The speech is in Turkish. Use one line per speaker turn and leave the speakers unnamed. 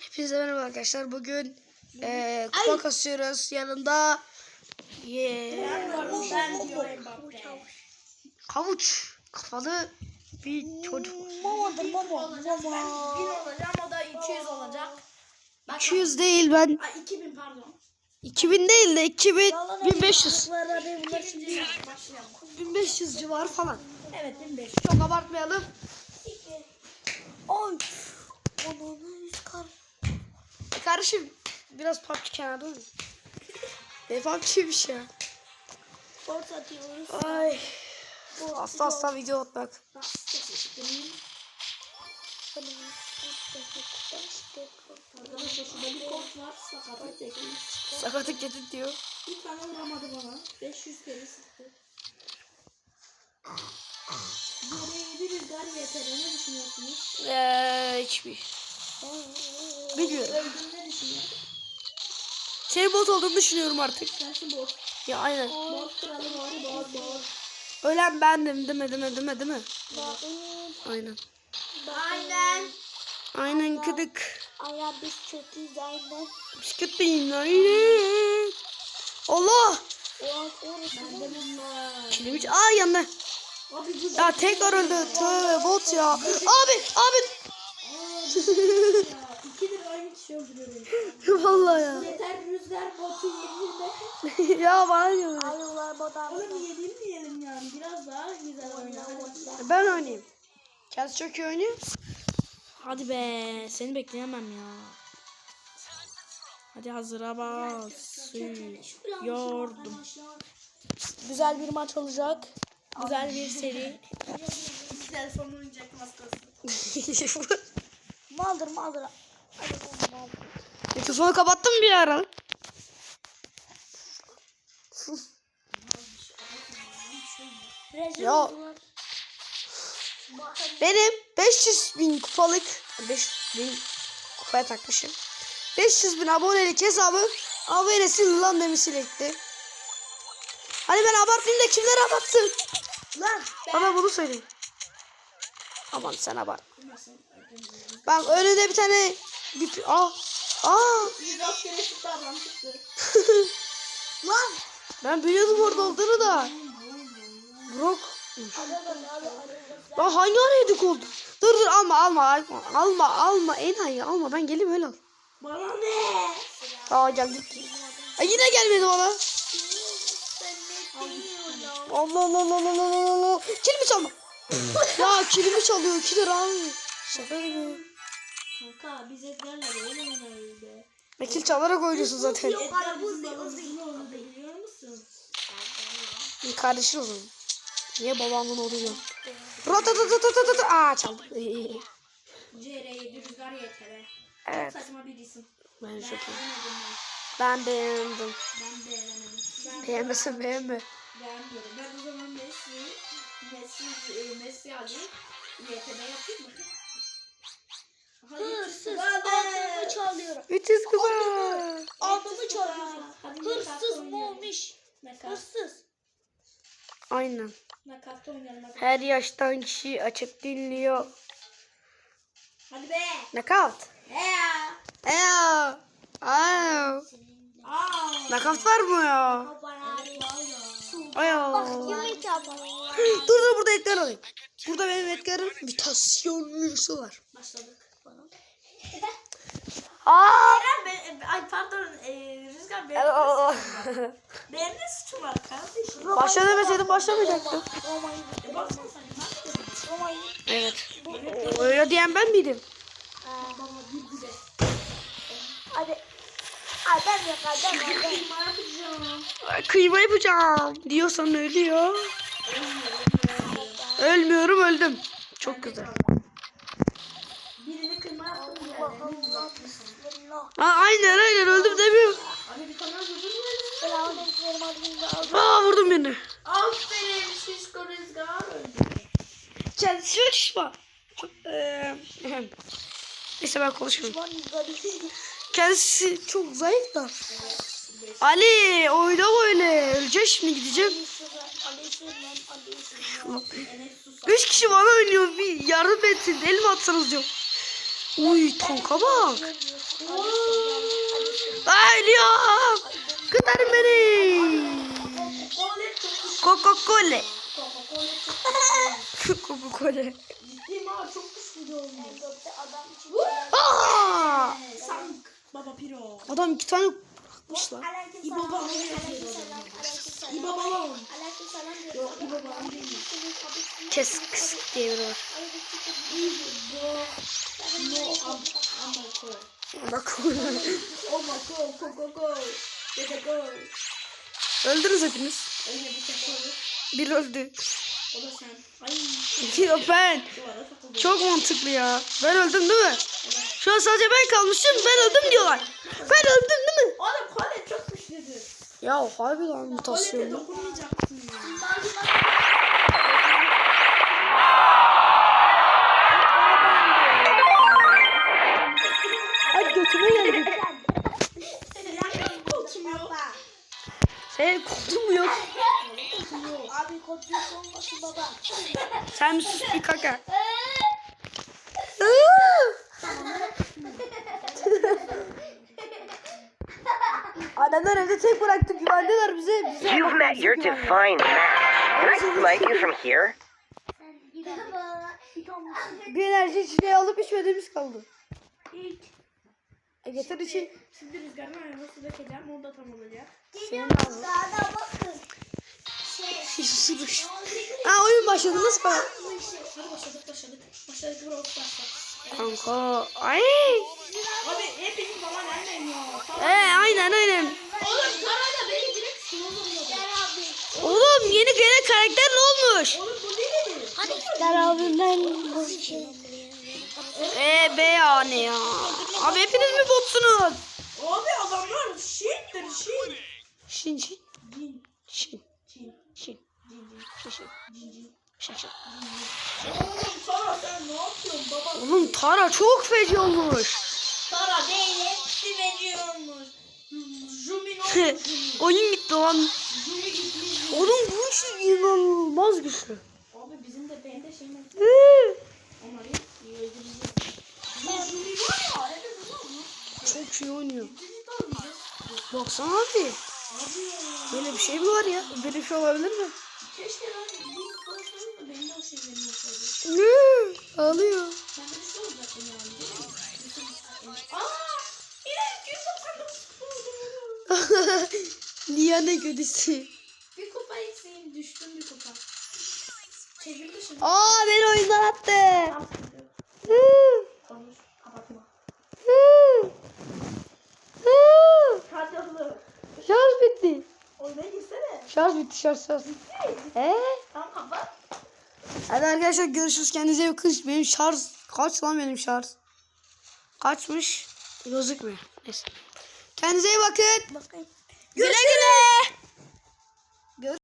Hepinize merhaba arkadaşlar. Bugün eee kupa kasıyoruz. Yanında ye,
Ben diyor Mbappe.
havuç kafalı bir çocuk.
Mamadır mama. Ben 1000 olacağım o da 200 olacak. Bak,
200 değil ben.
Ay, 2000 pardon.
2000 değil de 2000 1500.
2000 başlayalım.
1500 civarı falan.
Evet 1500.
Çok abartmayalım.
Oy. Onu kar.
Kardeşim biraz PUBG kenarda oynuyor. Ne PUBG'ymiş ya.
Sport atıyoruz.
Ay. Hasta hasta video atmak.
Sakatlık
getir diyor.
Bir tane vuramadı bana. 500 kere sıktı. Yere yedi rüzgar yeter. Ne düşünüyorsunuz?
Eee hiçbir.
Ne düşünüyorsun?
Senin bot olduğunu düşünüyorum artık.
Sensin bot.
Ya aynen.
Bot kralı var. Bot bot.
Ölen bendim değil mi değil mi değil mi değil mi? Aynen.
Aynen.
Aynen kıdık.
Aya biz kötüyüz aynen.
Bisiklet değil aynen. Allah.
Bunlar.
Kilimi Aa yanına.
Abi
Ya tekrar öldü. Tövbe bot ya. Abi abi.
ya. İkidir aynı kişi öldürüyor beni.
Vallahi ya.
Yeter rüzgar botu yediğinde.
ya bana diyor.
Ayılar botan. Oğlum yedim diyelim yani. Biraz daha güzel oyna.
Ben oynayayım. Kendisi çok iyi oynuyor. Hadi be. Seni bekleyemem ya. Hadi hazıra bas. Yordum. Güzel bir maç olacak. Güzel bir seri.
Tane son oynayacak maskası. Maldır maldır.
Mikrofonu kapattım bir ara. Ya benim 500 bin kupalık 5 bin kupaya takmışım. 500 bin abonelik hesabı abonesi lan demesiyle gitti. Hani ben abartmayayım da kimler abartsın?
Lan.
Bana bunu söyleyin. Aman sen abart. Bak önünde bir tane bir
adam çıktı. Lan.
ben biliyordum orada olduğunu da. Brok. Lan hangi araya oldu? Dur dur alma alma alma alma alma en hayır alma ben geleyim öyle al.
Bana ne?
Aa geldik. Ay yine gelmedi bana. Allah Allah Allah Allah Allah Allah. Kilimi çalma. ya kilimi çalıyor kilir abi. Şaka gibi.
Kanka biz Edgar'la böyle oynarız be.
Ne kil çalarak oynuyorsun zaten.
Bizim babamızın oğlu biliyor musun?
Kardeşin o zaman. Niye babamın oluyor? Ratatatatatatat. Aa çaldı.
CR7 rüzgar yetere.
Evet.
Saçma bir isim.
Ben çok iyi.
Beğenmedim ben.
Ben beğendim.
Ben beğenemedim. Ben
Beğenmesin beğenme.
beğenmiyorum. Ben o zaman Messi, Messi, e, Messi Ali YTB yapayım mı? Hırsız. Albümü çalıyorum.
300 kupa.
Albümü çalıyorum. Hırsız olmuş? Hırsız.
Aynen. Her yaştan kişi açıp dinliyor.
Hadi be. He ya.
Eyo. Aa. Knockout var mı ya? Ayo. Dur dur burada Edgar alayım. Burada benim Edgar'ın mutasyonlusu var.
Başladık.
Aa.
Ben, ay pardon e, Rüzgar benim, benim ne suçum var kardeşim?
Başla demeseydin başlamayacaktım.
E baksana sen ne yapıyorsun?
Evet. Öyle diyen ben miydim?
Baba bir güzel.
Hadi. Ay ben yok ay ben yok.
Ben ne yapacağım?
Ay, Kıyma yapacağım diyorsan ölüyor. Ölmüyorum öldüm. Çok güzel.
Birini kıyma yaptım
Bakalım
yani.
ne yapıyorsun?
Aa, aynen aynen öldüm demiyor.
Abi bir tane
adımı aldım.
Aa vurdum birini.
Aferin şişko Rüzgar öldü.
Kendisi şişma. Çok, eee, Neyse ben
yukarı.
Kendisi çok zayıf da. Ali oyna böyle. Öleceğim şimdi gideceğim. Üç kişi bana oynuyor. Bir yardım etsin. El mi atsanız diyor. Uy tanka bak. Ay ölüyorum. Kurtarın beni.
Coca-Cola çok
Coca-Cola.
güzel.
Coca-Cola.
Ciddiyim ha çok güçlü olmuş.
Adam!
Sank baba piro.
Adam iki tane bırakmışlar.
Aleyküm
İbo
selam.
baba
Aleyküm
yazıyor.
selam. Aleyküm selam.
İbo balon.
Aleyküm selam.
Yok İbo balon değil.
Kes kıs var.
İbo. No am amako.
Bak
Omako Coca-Cola. Coca-Cola.
Öldünüz hepiniz.
Öyle bir şey olur.
Bir öldü.
O da sen. Ay.
Yok ben. Çok mantıklı ya. Ben öldüm değil mi? Şu an sadece ben kalmışım. Ben öldüm diyorlar. Ben öldüm değil mi?
Oğlum kole çok güçlüdür.
Ya harbi lan mutasyon.
dokunmayacaksın ya.
Hadi götüme geldik.
Senin.
Senin koltuğun mu yok?
Abi kodluyorsa olmasın baba.
Sen sus bir kaka. Adamlar evde tek bıraktık güvendiler bize. bize
You've met your divine match. Can I smite you from here?
Bir enerji içeceği alıp içmediğimiz kaldı.
İlk.
E getir için.
Şimdi rüzgarın arabası dökeceğim. O da tam olacak.
Senin.
Daha da bakın. Şey.
Susuş. Ha oyun başladı nasıl kadar?
Hadi başladık başladık. Başladık bro başladık.
Kanka. Ay.
Abi hepiniz bana gelmeyin ya.
Ee aynen
abimden bu şey.
Ee be ya ne ya. Abi hepiniz mi botsunuz?
Abi adamlar shit.
Şin şin. Şin. Şin. Şin şin. Şin şin.
Oğlum Sara sen ne yapıyorsun baba?
Oğlum Tara çok feci olmuş.
Sara değil hepsi ne olmuş?
Oyun gitti lan. Oğlum bu işi inanılmaz güçlü.
Abi bizim de benim de şeyim var.
Hı.
Onları öldüreceğiz. Bu Jumi var ya. Evet biliyor musun?
Çok iyi oynuyor. Baksana abi.
Abi
Böyle bir şey mi var ya? Böyle bir şey olabilir mi?
keşke ben bir konuşsaydım da benim de o şeylerim olsaydı.
Hı. Ağlıyor.
Ben de bir şey olacaktım yani. değil
Liane gödüsü.
Bir kupa eksiğim düştüm bir kupa. Çevirdi şimdi.
Aa beni oyundan attı.
Konuş. Kapatma.
Şarj bitti.
Girsene.
Şarj bitti şarj şarj. Ee?
Tamam kapat.
Hadi arkadaşlar görüşürüz. Kendinize iyi bakın. Benim şarj kaç lan benim şarj? Kaçmış? Gözükmüyor. Neyse. Kendinize iyi bakın.
Bakayım.
Güle güle.